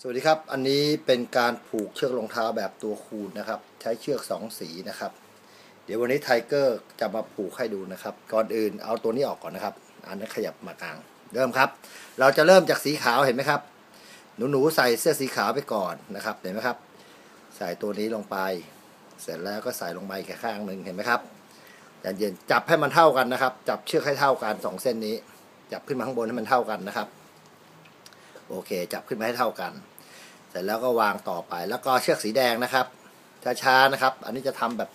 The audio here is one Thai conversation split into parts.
สวัสดีครับ อันนี้เป็นการผูกเชือกรองเท้าแบบตัวคูณนะครับ ใช้เชือกสองสีนะครับ เดี๋ยววันนี้ไทเกอร์จะมาผูกให้ดูนะครับ ก่อนอื่นเอาตัวนี้ออกก่อนนะครับ อันนี้ขยับมากลาง เริ่มครับ เราจะเริ่มจากสีขาวเห็นไหมครับหนูหนูๆใส่เสื้อสีขาวไปก่อนนะครับ เห็นไหมครับ ใส่ตัวนี้ลงไป เสร็จแล้วก็ใส่ลงไปแค่ข้างหนึ่งเห็นไหมครับใจเย็นจับให้มันเท่ากันนะครับ จับเชือกให้เท่ากันสองเส้นนี้ จับขึ้นมาข้างบนให้มันเท่ากันนะครับ โอเค จับขึ้นมาให้เท่ากัน เสร็จแล้วก็วางต่อไปแล้วก็เชือกสีแดงนะครับ ช้าๆนะครับ อันนี้จะทำแบบ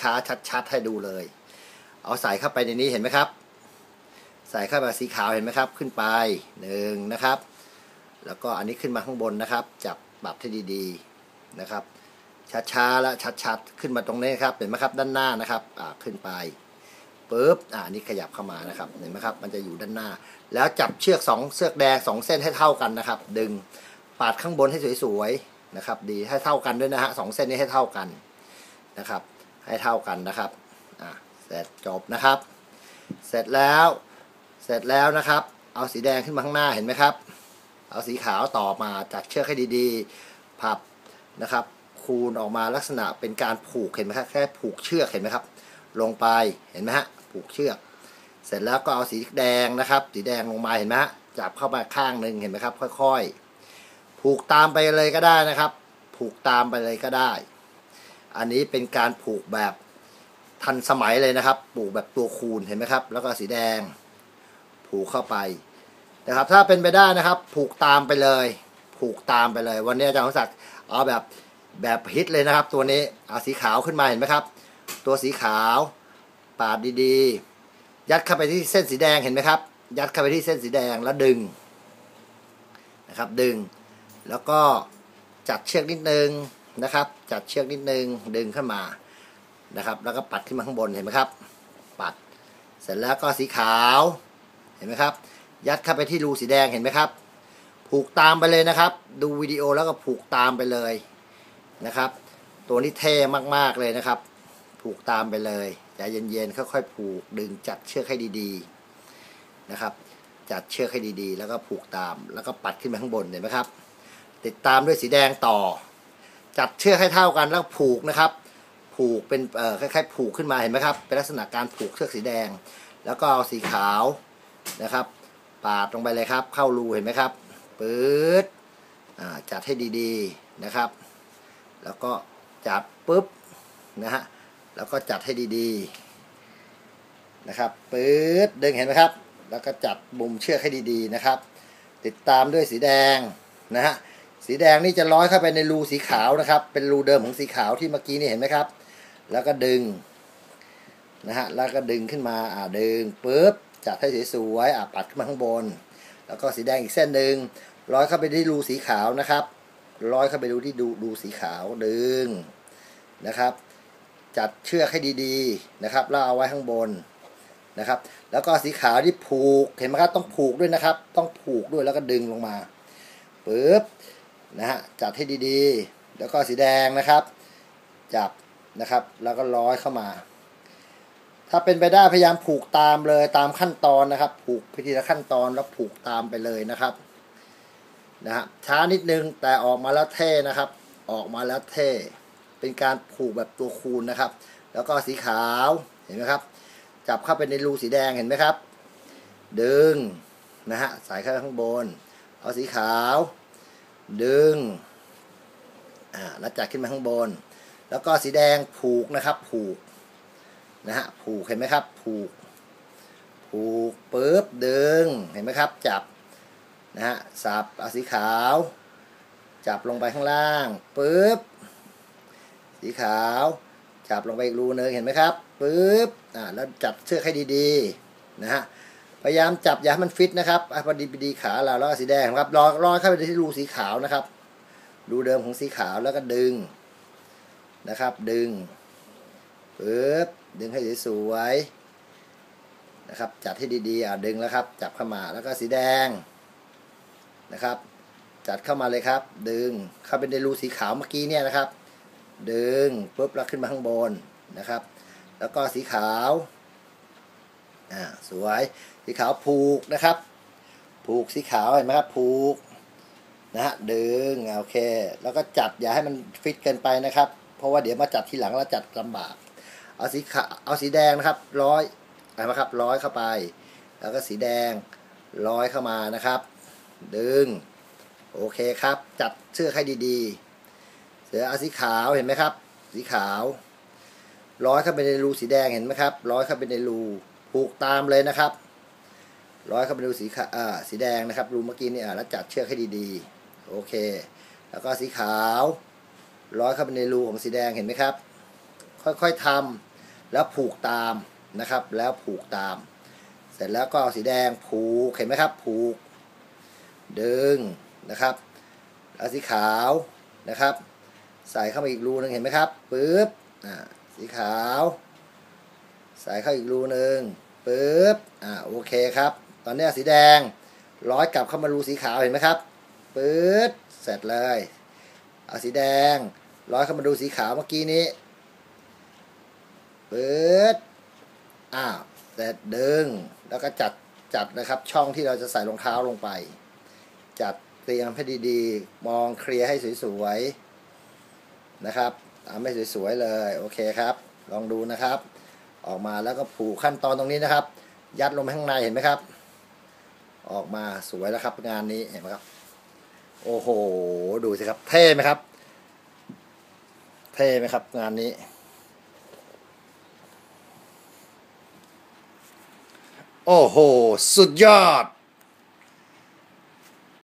ช้าๆชัดๆให้ดูเลย เอาใส่เข้าไปในนี้เห็นไหมครับ ใส่เข้าไปสีขาวเห็นไหมครับ ขึ้นไปหนึ่งนะครับ แล้วก็อันนี้ขึ้นมาข้างบนนะครับ จับปรับให้ดีๆนะครับช้าๆและชัดๆ ขึ้นมาตรงนี้ครับ เห็นไหมครับ ด้านหน้านะครับอ่าขึ้นไป ปุ๊บอ่านี่ขยับเข้ามานะครับเห็นไหมครับ มันจะอยู่ด้านหน้า แล้วจับเชือกสองเชือกแดงสองเส้นให้เท่ากันนะครับ ดึงปาดข้างบนให้สวยๆนะครับ ดีให้เท่ากันด้วยนะฮะสองเส้นนี้ให้เท่ากันนะครับ ให้เท่ากันนะครับอะเสร็จจบนะครับ เสร็จแล้วเสร็จแล้วนะครับ เอาสีแดงขึ้นมาข้างหน้าเห็นไหมครับ เอาสีขาวต่อมาจัดเชือกให้ดีๆ พับนะครับ คูณออกมาลักษณะเป็นการผูกเห็นไหมครับแค่ผูกเชือกเห็นไหมครับ ลงไปเห็นไหมฮะผูกเชือก เสร็จแล้วก็เอาสีแดงนะครับ สีแดงลงมาเห็นไหมฮะจับเข้ามาข้างหนึ่งเห็นไหมครับ ค่อย ๆ ผูกตามไปเลยก็ได้นะครับ ผูกตามไปเลยก็ได้ อันนี้เป็นการผูกแบบทันสมัยเลยนะครับ ผูกแบบตัวคูณเห็นไหมครับ แล้วก็สีแดง ผูกเข้าไปนะครับ ถ้าเป็นไปได้นะครับ ผูกตามไปเลย ผูกตามไปเลย วันนี้อาจารย์สมศักดิ์เอาแบบแบบฮิตเลยนะครับ ตัวนี้เอาสีขาวขึ้นมาเห็นไหมครับ ตัวสีขาว ปาดดีๆ ยัดเข้าไปที่เส้นสีแดงเห็นไหมครับ ยัดเข้าไปที่เส้นสีแดงแล้วดึงนะครับดึง แล้วก็จัดเชือกนิดนึงนะครับ จัดเชือกนิดนึงดึงขึ้นมานะครับ แล้วก็ปัดขึ้นมาข้างบนเห็นไหมครับ ปัดเสร็จแล้วก็สีขาวเห็นไหมครับ ยัดเข้าไปที่รูสีแดงเห็นไหมครับ ผูกตามไปเลยนะครับ ดูวิดีโอแล้วก็ผูกตามไปเลยนะครับ ตัวนี้เท่มากๆเลยนะครับ ผูกตามไปเลยใจเย็นๆค่อยๆผูกดึงจัดเชือกให้ดีๆนะครับ จัดเชือกให้ดีๆ แล้วก็ผูกตาม แล้วก็ปัดขึ้นไปข้างบนเห็นไหมครับ ติดตามด้วยสีแดงต่อ จัดเชือกให้เท่ากันแล้วผูกนะครับ ผูกเป็นเอ่อคล้ายๆผูกขึ้นมาเห็นไหมครับเป็นลักษณะการผูกเชือกสีแดง แล้วก็เอาสีขาวนะครับปาดลงไปเลยครับ เข้ารูเห็นไหมครับปื๊ดอ่าจัดให้ดีๆนะครับ แล้วก็จัดปุ๊บนะฮะ แล้วก็จัดให้ดีๆนะครับปื๊ดดึงเห็นไหมครับ แล้วก็จัดมุมเชือกให้ดีๆนะครับ ติดตามด้วยสีแดงนะฮะสีแดงนี่จะร้อยเข้าไปในรูสีขาวนะครับ เป็นรูเดิมของสีขาวที่เมื่อกี้นี่เห็นไหมครับ แล้วก็ดึงนะฮะแล้วก็ดึงขึ้นมาอ่าดึงปุ๊บจัดให้สวยๆอ่าปัดขึ้นมาข้างบน แล้วก็สีแดงอีกเส้นหนึ่งร้อยเข้าไปที่รูสีขาวนะครับ ร้อยเข้าไปดูที่ดูดูสีขาวดึงนะครับ จัดเชือกให้ดีๆนะครับแล้วเอาไว้ข้างบนนะครับ แล้วก็สีขาวที่ผูกเห็นไหมครับต้องผูกด้วยนะครับ ต้องผูกด้วยแล้วก็ดึงลงมาปึ๊บนะฮะจัดให้ดีๆ แล้วก็สีแดงนะครับ จับนะครับ แล้วก็ร้อยเข้ามา ถ้าเป็นไปได้พยายามผูกตามเลยตามขั้นตอนนะครับ ผูกพิธีละขั้นตอนแล้วผูกตามไปเลยนะครับนะฮะช้านิดนึงแต่ออกมาแล้วเท่นะครับ ออกมาแล้วเท่ เป็นการผูกแบบตัวคูณนะครับ แล้วก็สีขาวเห็นไหมครับ จับเข้าไปในรูสีแดงเห็นไหมครับ ดึงนะฮะใส่เข้าข้างบน เอาสีขาว ดึงอ่าแล้วจัดขึ้นมาข้างบน แล้วก็สีแดงผูกนะครับ ผูกนะฮะผูกเห็นไหมครับ ผูก ผูกปุ๊บดึงเห็นไหมครับ จับนะฮะสับเอาสีขาว จับลงไปข้างล่างปุ๊บ สีขาว จับลงไปอีกรูนึงเห็นไหมครับปุ๊บอ่าแล้วจับเชือกให้ดีๆนะฮะพยายามจับอย่าให้มันฟิตนะครับอพอดีพอดีขาเราแล้วก็สีแดงครับรอรอเข้าไปที่รูสีขาวนะครับรูเดิมของสีขาวแล้วก็ดึงนะครับ ดึงปึ๊บดึงให้สวยๆนะครับ จัดให้ดีๆอะดึงแล้วครับ จับเข้ามาแล้วก็สีแดงนะครับ จัดเข้ามาเลยครับ ดึงเข้าไปในรูสีขาวเมื่อกี้เนี่ยนะครับ ดึงปุ๊บแล้วขึ้นมาข้างบนนะครับ แล้วก็สีขาวอ่าสวยสีขาวผูกนะครับ ผูกสีขาวเห็นไหมครับผูกนะฮะดึงโอเค แล้วก็จัดอย่าให้มันฟิตเกินไปนะครับ เพราะว่าเดี๋ยวมาจัดทีหลังแล้วจัดลำบาก เอาสีขาวเอาสีแดงนะครับร้อยเห็นไหมครับร้อยเข้าไป แล้วก็สีแดงร้อยเข้ามานะครับ ดึงโอเคครับ จัดเสื้อให้ดีๆ เสืออาสีขาวเห็นไหมครับ สีขาว ร้อยเข้าไปในรูสีแดงเห็นไหมครับ ร้อยเข้าไปในรูผูกตามเลยนะครับ ร้อยเข้าไปในรูสีขาวอ่าสีแดงนะครับรูเมื่อกี้นี่อ่าแล้วจัดเชือกให้ดีๆ โอเค แล้วก็สีขาว ร้อยเข้าไปในรูของสีแดงเห็นไหมครับ ค่อยๆทำแล้วผูกตามนะครับ แล้วผูกตาม เสร็จแล้วก็เอาสีแดงผูกเห็นไหมครับ ผูก ดึงนะครับเอาสีขาวนะครับ ใส่เข้ามาอีกรูหนึงเห็นไหมครับปึ๊บอ่าสีขาว ใส่เข้าอีกรูหนึ่งปึ๊บอ่าโอเคครับ ตอนนี้สีแดงร้อยกลับเข้ามารูสีขาวเห็นไหมครับปึ๊บเสร็จเลยเอาสีแดง ร้อยเข้ามาดูสีขาวเมื่อกี้นี้ปึ๊บอ้าวเสร็จดึง แล้วก็จัดจัดนะครับ ช่องที่เราจะใส่รองเท้าลงไป จัดเตรียมให้ดีๆ มองเคลียร์ให้สวยๆ นะครับทำให้สวยๆเลยโอเคครับ ลองดูนะครับ ออกมาแล้วก็ผูกขั้นตอนตรงนี้นะครับ ยัดลงไปข้างในเห็นไหมครับ ออกมาสวยแล้วครับงานนี้เห็นไหมครับ โอ้โหดูสิครับ เท่ไหมครับ เท่ไหมครับ งานนี้โอ้โห สุดยอด